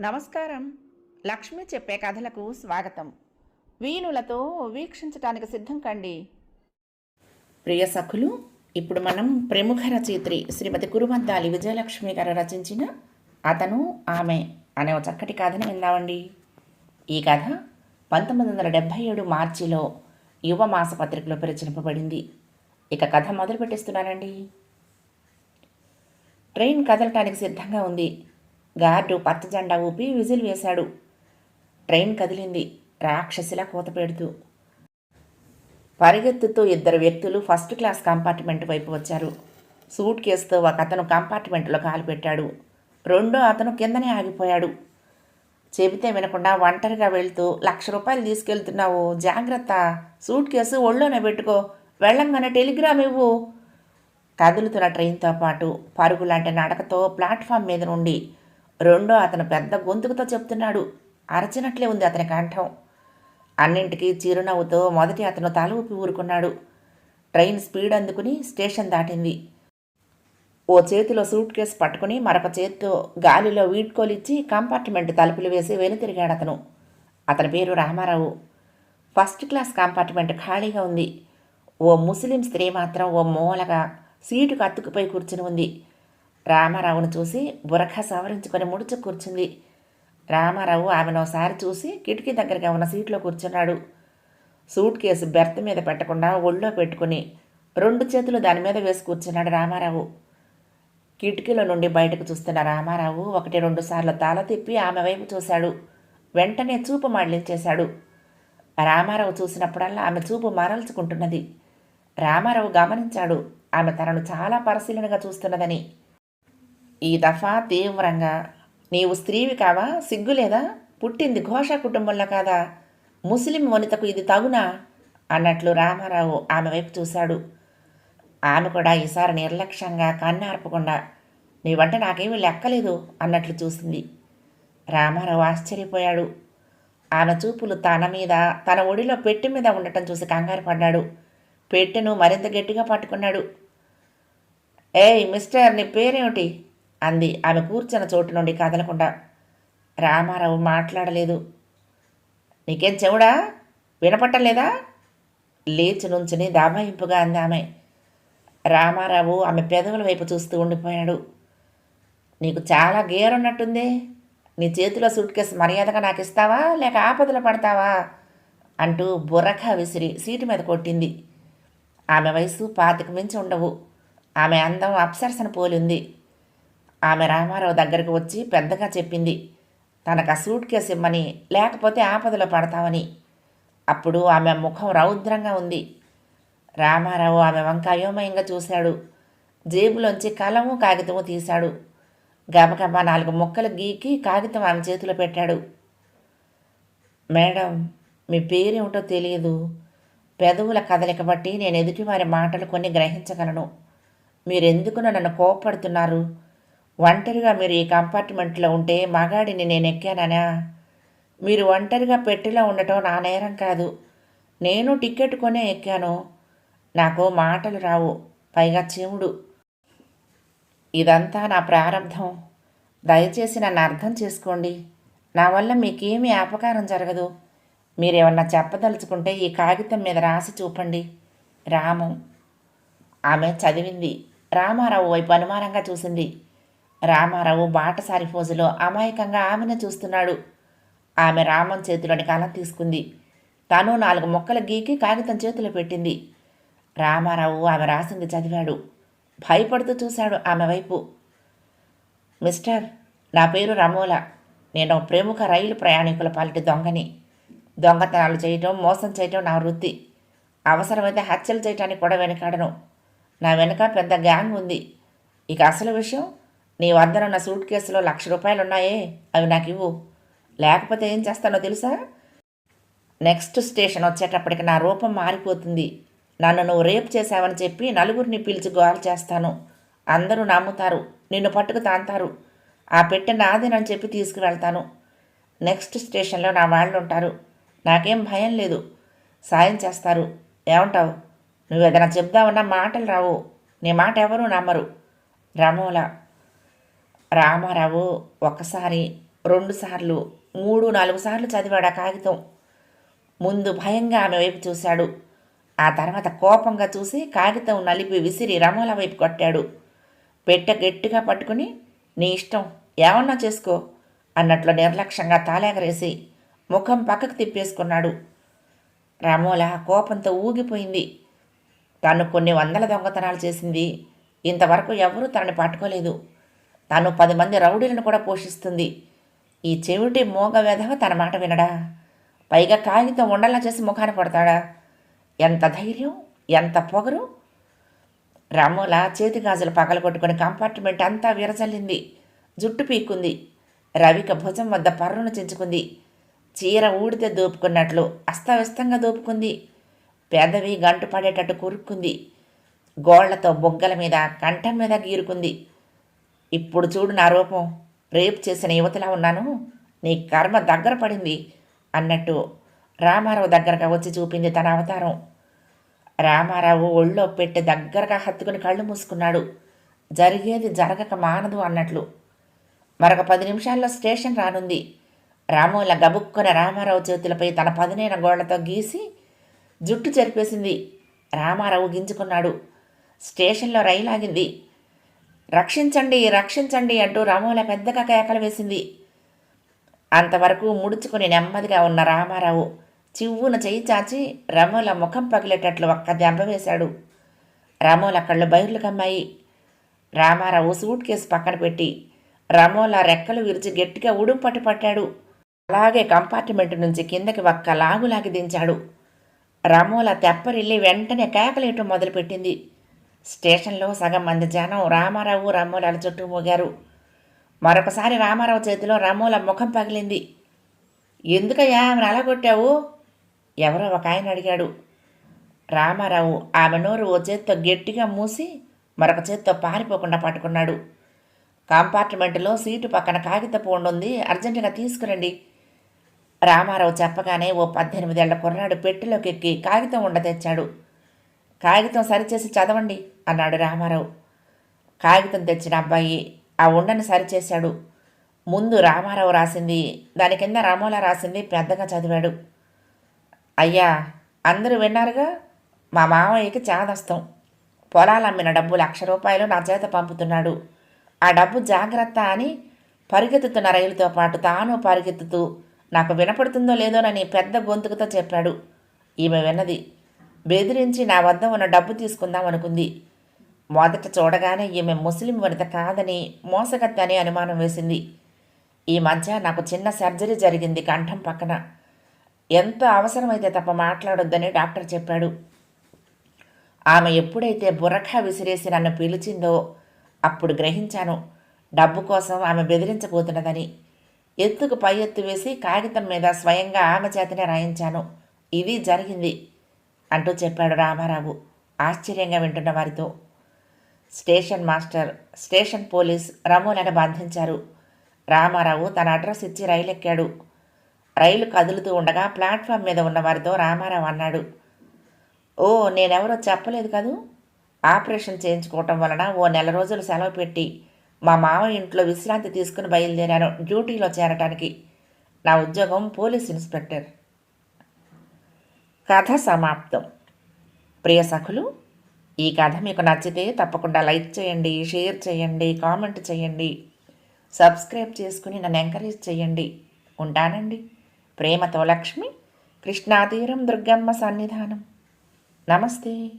నమస్కారం. లక్ష్మి చెప్పే కథలకు స్వాగతం. వీణులతో వీక్షించటానికి సిద్ధం కండి. ప్రియ సఖులు ఇప్పుడు మనం ప్రముఖ రచయిత్రి శ్రీమతి కురుమంతాలి విజయలక్ష్మి గారు రచించిన అతను ఆమె అనే ఒక చక్కటి కథను విందామండి. ఈ కథ పంతొమ్మిది వందల డెబ్భై ఏడు మార్చిలో యువ మాసపత్రికలో ప్రచురింపబడింది. ఇక కథ మొదలు పెట్టిస్తున్నానండి ట్రైన్ కదలటానికి సిద్ధంగా ఉంది. గార్డు పచ్చ జెండా ఊపి విజిల్ వేశాడు. ట్రైన్ కదిలింది. రాక్షసిలా కూత పెడుతూ. పరిగెత్తుతూ ఇద్దరు వ్యక్తులు ఫస్ట్ క్లాస్ కంపార్ట్మెంట్ వైపు వచ్చారు. సూట్ కేసుతో ఒక అతను కంపార్ట్మెంట్లో కాలు పెట్టాడు. రెండో అతను కిందనే ఆగిపోయాడు. చెబితే వినకుండా ఒంటరిగా వెళ్తూ లక్ష రూపాయలు తీసుకెళ్తున్నావు. జాగ్రత్త. సూట్ కేసు ఒళ్ళోనే పెట్టుకో. వెళ్ళంగానే టెలిగ్రామ్ ఇవ్వు. కదులుతున్న ట్రైన్తో పాటు పరుగు లాంటి నడకతో ప్లాట్ఫామ్ మీద నుండి రెండో అతను పెద్ద గొంతుకుతో చెప్తున్నాడు. అరచినట్లే ఉంది అతని కంఠం. అన్నింటికీ చిరునవ్వుతో మొదటి అతను తల ఊపి ఊరుకున్నాడు. ట్రైన్ స్పీడ్ అందుకుని స్టేషన్ దాటింది. ఓ చేతిలో సూట్ కేస్ పట్టుకుని మరొక చేతితో గాలిలో వీడ్కోలిచ్చి కంపార్ట్మెంట్ తలుపులు వేసి వెనుతిరిగాడు అతను. అతని పేరు రామారావు. ఫస్ట్ క్లాస్ కంపార్ట్మెంట్ ఖాళీగా ఉంది. ఓ ముస్లిం స్త్రీ మాత్రం ఓ మూలగా సీటుకు అత్తుకుపోయి కూర్చుని ఉంది. రామారావును చూసి బురఖ సవరించుకొని ముడుచు కూర్చుంది. రామారావు ఆమెను ఒకసారి చూసి కిటికీ దగ్గరగా ఉన్న సీట్లో కూర్చున్నాడు. సూట్ కేసు బెర్త్ మీద పెట్టకుండా ఒళ్ళో పెట్టుకుని రెండు చేతులు దాని మీద వేసి కూర్చున్నాడు రామారావు. కిటికీలో నుండి బయటకు చూస్తున్న రామారావు ఒకటి రెండు సార్లు తల తిప్పి ఆమె వైపు చూశాడు. వెంటనే చూపు మళ్ళించేశాడు రామారావు చూసినప్పుడల్లా ఆమె చూపు మరల్చుకుంటున్నది. రామారావు గమనించాడు. ఆమె తనను చాలా పరిశీలనగా చూస్తున్నదని. ఈ దఫా తీవ్రంగా నీవు స్త్రీవి కావా? సిగ్గులేదా పుట్టింది ఘోష కుటుంబంలో కాదా? ముస్లిం వనితకు ఇది తగునా? అన్నట్లు రామారావు ఆమె వైపు చూశాడు. ఆమె కూడా ఈసారి నిర్లక్ష్యంగా కన్నార్పకుండా నీవంటే నాకేమీ లెక్కలేదు అన్నట్లు చూసింది. రామారావు ఆశ్చర్యపోయాడు. ఆమె చూపులు తన మీద తన ఒడిలో పెట్టె మీద ఉండటం చూసి కంగారు పడ్డాడు. పెట్టెను మరింత గట్టిగా పట్టుకున్నాడు. ఏయ్ మిస్టర్ నీ పేరేమిటి? అంది ఆమె కూర్చున్న చోటు నుండి కదలకుండా. రామారావు మాట్లాడలేదు. నీకేం చెవుడా? వినపట్టలేదా? లేచి నుంచుని దాబాయింపుగా అంది ఆమె. రామారావు ఆమె పెదవుల వైపు చూస్తూ ఉండిపోయాడు. నీకు చాలా గేరున్నట్టుందే. నీ చేతిలో సూట్ కేసు మర్యాదగా నాకు ఇస్తావా లేక ఆపదలు పడతావా? అంటూ బుర్రఖ విసిరి సీటు మీద కొట్టింది. ఆమె వయసు పాతిక మించి ఉండవు. ఆమె అందం అప్సరసన పోలింది. ఆమె రామారావు దగ్గరకు వచ్చి పెద్దగా చెప్పింది తనకు ఆ సూట్ కేసు ఇమ్మని లేకపోతే ఆపదలో పడతామని అప్పుడు ఆమె ముఖం రౌద్రంగా ఉంది. రామారావు ఆమె వంక అయోమయంగా చూశాడు. జేబులోంచి కలము కాగితము తీశాడు. గబగబా నాలుగు ముక్కలు గీకి కాగితం ఆమె చేతిలో పెట్టాడు. మేడం మీ పేరేమిటో తెలియదు. పెదవుల కదలిక బట్టి నేను ఎదుటివారి మాటలు కొన్ని గ్రహించగలను. మీరెందుకు నన్ను కోపడుతున్నారు ఒంటరిగా మీరు ఈ కంపార్ట్మెంట్లో ఉంటే మగాడిని నేను ఎక్కానా మీరు ఒంటరిగా పెట్టిలో ఉండటం నా నేరం కాదు. నేను టికెట్ కొనే ఎక్కాను. నాకు మాటలు రావు. పైగా చీముడు. ఇదంతా నా ప్రారంధం దయచేసి నన్ను అర్థం చేసుకోండి. నా వల్ల మీకేమీ అపకారం జరగదు. మీరేమన్నా చెప్పదలుచుకుంటే ఈ కాగితం మీద రాసి చూపండి. రామం. ఆమె చదివింది. రామారావు వైపు అనుమానంగా చూసింది. రామారావు బాటసారి ఫోజులో అమాయకంగా ఆమెను చూస్తున్నాడు. ఆమె రామం చేతిలోని కలం తీసుకుంది. తను నాలుగు మొక్కలు గీకి కాగితం చేతిలో పెట్టింది. రామారావు ఆమె రాసింది చదివాడు. భయపడుతూ చూశాడు ఆమె వైపు. మిస్టర్ నా పేరు రమోల. నేను ప్రముఖ రైలు ప్రయాణికుల పాలిటి దొంగని. దొంగతనాలు చేయటం మోసం చేయటం నా వృత్తి. అవసరమైతే హత్యలు చేయటానికి కూడా వెనకాడను. నా వెనక పెద్ద గ్యాంగ్ ఉంది. ఇక అసలు విషయం నీ వద్దనున్న సూట్ కేసులో లక్ష రూపాయలు ఉన్నాయే అవి నాకు ఇవ్వు. లేకపోతే ఏం చేస్తానో తెలుసా? నెక్స్ట్ స్టేషన్ వచ్చేటప్పటికి నా రూపం మారిపోతుంది. నన్ను నువ్వు రేపు చేశావని చెప్పి నలుగురిని పిలిచి గోల్ చేస్తాను. అందరూ నమ్ముతారు నిన్ను పట్టుకు తాంతారు. ఆ పెట్టె నాదేనని చెప్పి తీసుకువెళ్తాను. నెక్స్ట్ స్టేషన్లో నా వాళ్ళు ఉంటారు నాకేం భయం లేదు. సాయం చేస్తారు. ఏమంటావు? నువ్వు ఏదైనా చెప్దామన్నా మాటలు రావు. నీ మాట ఎవరూ నమ్మరు. రమోల రామారావు ఒకసారి రెండుసార్లు మూడు నాలుగు సార్లు చదివాడు ఆ కాగితం. ముందు భయంగా ఆమె వైపు చూశాడు. ఆ తర్వాత కోపంగా చూసి కాగితం నలిపి విసిరి రమోల వైపు కొట్టాడు. పెట్ట గట్టిగా పట్టుకుని నీ ఇష్టం ఏమన్నా చేసుకో అన్నట్లు నిర్లక్ష్యంగా తాలేగరేసి ముఖం పక్కకు తిప్పేసుకున్నాడు. రమోల కోపంతో ఊగిపోయింది. తను కొన్ని వందల దొంగతనాలు చేసింది. ఇంతవరకు ఎవరూ తనని పట్టుకోలేదు. తను పది మంది రౌడీలను కూడా పోషిస్తుంది. ఈ చెవిటి మోగ వెధవ తన మాట వినడా? పైగా కాగితం ఉండలా చేసి ముఖాన పడతాడా ఎంత ధైర్యం ఎంత పొగరు? రామోల చేతి గాజులు పగలగొట్టుకుని కంపార్ట్మెంట్ అంతా విరజల్లింది. జుట్టు పీక్కుంది. రవిక భుజం వద్ద పర్రును చించుకుంది. చీర ఊడితే దూపుకున్నట్లు అస్తవ్యస్తంగా దూపుకుంది. పెదవి గంటు పడేటట్టు కురుక్కుంది. గోళ్ళతో బొగ్గల మీద కంఠం మీద గీరుకుంది. ఇప్పుడు చూడు నా రూపం. రేపు చేసిన యువతలా ఉన్నాను. నీ కర్మ దగ్గర పడింది అన్నట్టు రామారావు దగ్గరగా వచ్చి చూపింది తన అవతారం. రామారావు ఒళ్ళో పెట్టి దగ్గరగా హత్తుకుని కళ్ళు మూసుకున్నాడు. జరిగేది జరగక మానదు అన్నట్లు. మరొక పది నిమిషాల్లో స్టేషన్ రానుంది. రామోల గబుక్కున రామారావు చేతులపై తన పదునైన గోళ్ళతో గీసి జుట్టు చెరిపేసింది. రామారావు గింజుకున్నాడు. స్టేషన్లో రైలు ఆగింది. రక్షించండి రక్షించండి అంటూ రామోల పెద్దగా కేకలు వేసింది. అంతవరకు ముడుచుకుని నెమ్మదిగా ఉన్న రామారావు చివ్వున చెయ్యి చాచి రమోల ముఖం పగిలేటట్లు ఒక్క దెబ్బ వేశాడు. రమోల కళ్ళు బయర్లు కమ్మాయి. రామారావు సూట్ కేసు పక్కన పెట్టి రమోల రెక్కలు విరిచి గట్టిగా ఉడుంపట్టు పట్టాడు. అలాగే కంపార్ట్మెంట్ నుంచి కిందకి ఒక్క లాగులాగి దించాడు. రామూల తెప్పరిల్లి వెంటనే కేకలేయటం మొదలుపెట్టింది. స్టేషన్లో సగం మంది జనం రామారావు రామూలాల చుట్టూ మోగారు. మరొకసారి రామారావు చేతిలో రమోల ముఖం పగిలింది. ఎందుకయ్యా ఆమెను అలా కొట్టావు ఎవరో ఒక ఆయన అడిగాడు. రామారావు ఆమె నోరు ఓ చేత్తో గట్టిగా మూసి మరొక చేత్తో పారిపోకుండా పట్టుకున్నాడు. కంపార్ట్మెంట్లో సీటు పక్కన కాగితపు ఉండుంది అర్జెంటుగా తీసుకురండి. రామారావు చెప్పగానే ఓ పద్దెనిమిదేళ్ళ కుర్రాడు పెట్టెలోకి ఎక్కి కాగితం ఉండ తెచ్చాడు. కాగితం సరిచేసి చదవండి అన్నాడు రామారావు. కాగితం తెచ్చిన అబ్బాయి ఆ ఉండను సరిచేశాడు. ముందు రామారావు రాసింది దాని కింద రామోలా రాసింది పెద్దగా చదివాడు. అయ్యా అందరూ విన్నారుగా? మా మామయ్యకి చాదస్తం. పొలాలు అమ్మిన డబ్బు లక్ష రూపాయలు నా చేత పంపుతున్నాడు. ఆ డబ్బు జాగ్రత్త అని పరిగెత్తుతున్న రైలుతో పాటు తాను పరిగెత్తుతూ నాకు వినపడుతుందో లేదోనని పెద్ద గొంతుకుతో చెప్పాడు. ఈమె విన్నది బెదిరించి నా వద్ద ఉన్న డబ్బు తీసుకుందాం అనుకుంది. మొదట చూడగానే ఈమె ముస్లిం వనిత కాదని మోసగత్తి అని అనుమానం వేసింది. ఈ మధ్య నాకు చిన్న సర్జరీ జరిగింది కంఠం పక్కన. ఎంత అవసరమైతే తప్ప మాట్లాడొద్దని డాక్టర్ చెప్పాడు. ఆమె ఎప్పుడైతే బుర్రఖా విసిరేసి నన్ను పిలిచిందో అప్పుడు గ్రహించాను డబ్బు కోసం ఆమె బెదిరించబోతున్నదని. ఎత్తుకు పై ఎత్తు వేసి కాగితం మీద స్వయంగా ఆమె చేతనే రాయించాను. ఇది జరిగింది అంటూ చెప్పాడు రామారావు ఆశ్చర్యంగా వింటున్న వారితో. స్టేషన్ మాస్టర్ స్టేషన్ పోలీస్ రమూలను బంధించారు. రామారావు తన అడ్రస్ ఇచ్చి రైలు ఎక్కాడు రైలు కదులుతూ ఉండగా ప్లాట్ఫామ్ మీద ఉన్న వారితో రామారావు అన్నాడు ఓ నేనెవరో చెప్పలేదు కదూ? ఆపరేషన్ చేయించుకోవటం వలన ఓ నెల రోజులు సెలవు పెట్టి మా మామ ఇంట్లో విశ్రాంతి తీసుకుని బయలుదేరాను. డ్యూటీలో చేరటానికి నా ఉద్యోగం పోలీస్ ఇన్స్పెక్టర్. కథ సమాప్తం. ప్రియ సఖులు ఈ కథ మీకు నచ్చితే తప్పకుండా లైక్ చేయండి షేర్ చేయండి కామెంట్ చేయండి సబ్స్క్రైబ్ చేసుకుని నన్ను ఎంకరేజ్ చేయండి. ఉంటానండి. ప్రేమతో లక్ష్మి కృష్ణాతీరం దుర్గమ్మ సన్నిధానం. నమస్తే.